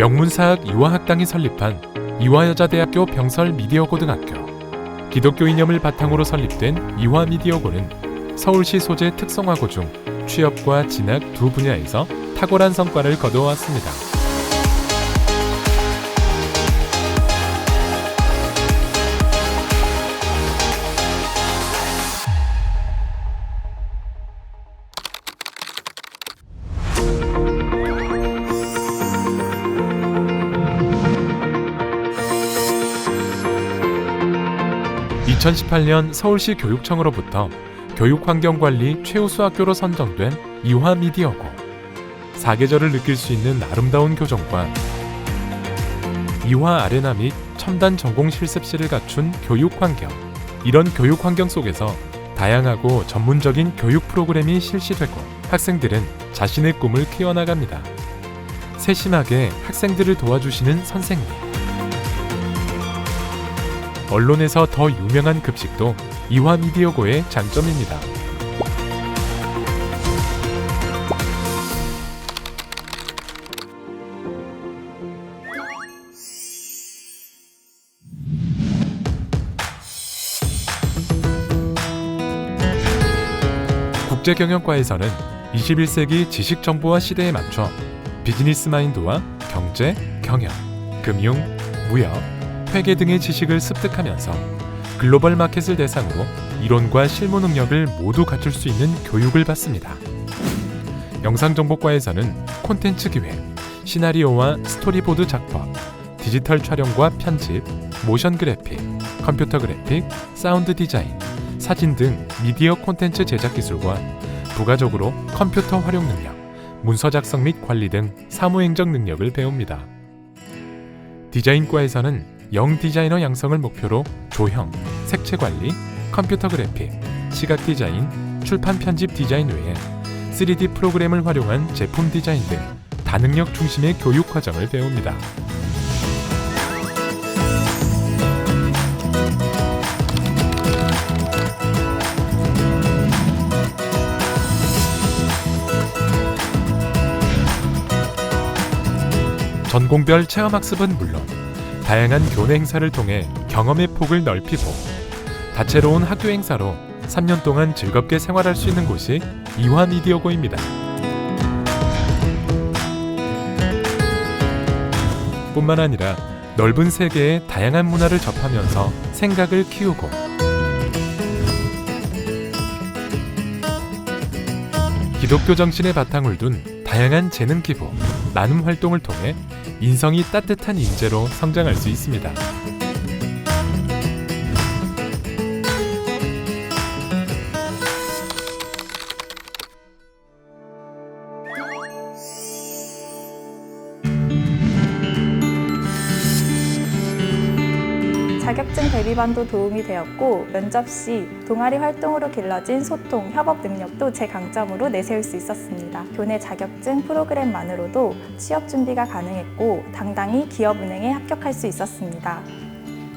명문사학 이화학당이 설립한 이화여자대학교 병설 미디어고등학교 기독교 이념을 바탕으로 설립된 이화미디어고는 서울시 소재 특성화고 중 취업과 진학 두 분야에서 탁월한 성과를 거두어왔습니다. (2018년) 서울시 교육청으로부터 교육환경관리 최우수 학교로 선정된 이화 미디어고. 사계절을 느낄 수 있는 아름다운 교정과 이화 아레나 및 첨단 전공 실습실을 갖춘 교육 환경. 이런 교육 환경 속에서 다양하고 전문적인 교육 프로그램이 실시되고 학생들은 자신의 꿈을 키워나갑니다. 세심하게 학생들을 도와주시는 선생님 언론에서 더 유명한 급식도 이화 미디어고의 장점입니다. 국제경영과에서는 21세기 지식정보화 시대에 맞춰 비즈니스 마인드와 경제, 경영, 금융, 무역, 회계 등의 지식을 습득하면서 글로벌 마켓을 대상으로 이론과 실무 능력을 모두 갖출 수 있는 교육을 받습니다. 영상정보과에서는 콘텐츠 기획, 시나리오와 스토리보드 작법, 디지털 촬영과 편집, 모션 그래픽, 컴퓨터 그래픽, 사운드 디자인, 사진 등 미디어 콘텐츠 제작 기술과 부가적으로 컴퓨터 활용 능력, 문서 작성 및 관리 등 사무행정 능력을 배웁니다. 디자인과에서는 영 디자이너 양성을 목표로 조형, 색채 관리, 컴퓨터 그래픽, 시각 디자인, 출판 편집 디자인 외에 3D 프로그램을 활용한 제품 디자인 등 다능력 중심의 교육 과정을 배웁니다. 전공별 체험학습은 물론 다양한 교내 행사를 통해 경험의 폭을 넓히고 다채로운 학교 행사로 3년 동안 즐겁게 생활할 수 있는 곳이 이화 미디어고입니다. 뿐만 아니라 넓은 세계의 다양한 문화를 접하면서 생각을 키우고 기독교 정신의 바탕을 둔 다양한 재능 기부, 나눔 활동을 통해 인성이 따뜻한 인재로 성장할 수 있습니다. 자격증 대비반도 도움이 되었고 면접 시 동아리 활동으로 길러진 소통, 협업 능력도 제 강점으로 내세울 수 있었습니다. 교내 자격증 프로그램만으로도 취업 준비가 가능했고 당당히 기업은행에 합격할 수 있었습니다.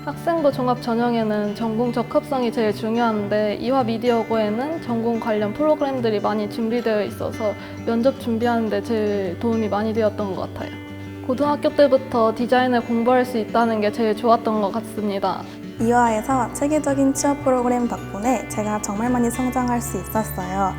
학생부 종합 전형에는 전공 적합성이 제일 중요한데 이화 미디어고에는 전공 관련 프로그램들이 많이 준비되어 있어서 면접 준비하는데 제일 도움이 많이 되었던 것 같아요. 고등학교 때부터 디자인을 공부할 수 있다는 게 제일 좋았던 것 같습니다. 이화에서 체계적인 취업 프로그램 덕분에 제가 정말 많이 성장할 수 있었어요.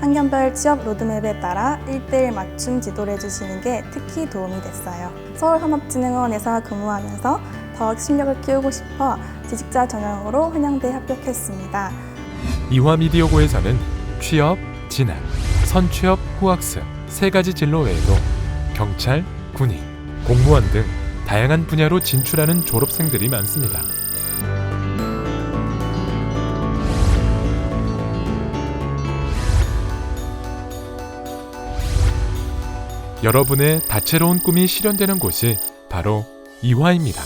학년별 취업 로드맵에 따라 1대1 맞춤 지도를 해주시는 게 특히 도움이 됐어요. 서울산업진흥원에서 근무하면서 더욱 실력을 키우고 싶어 지식자 전형으로 한양대에 합격했습니다. 이화 미디어고에 서는 취업, 진학, 선취업, 후학습 세 가지 진로 외에도 경찰, 군인, 공무원 등 다양한 분야로 진출하는 졸업생들이 많습니다. 여러분의 다채로운 꿈이 실현되는 곳이 바로 이화입니다.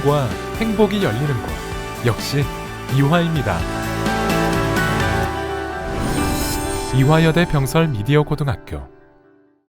꿈과 행복이 열리는 곳 역시 이화입니다. 이화여대 병설 미디어 고등학교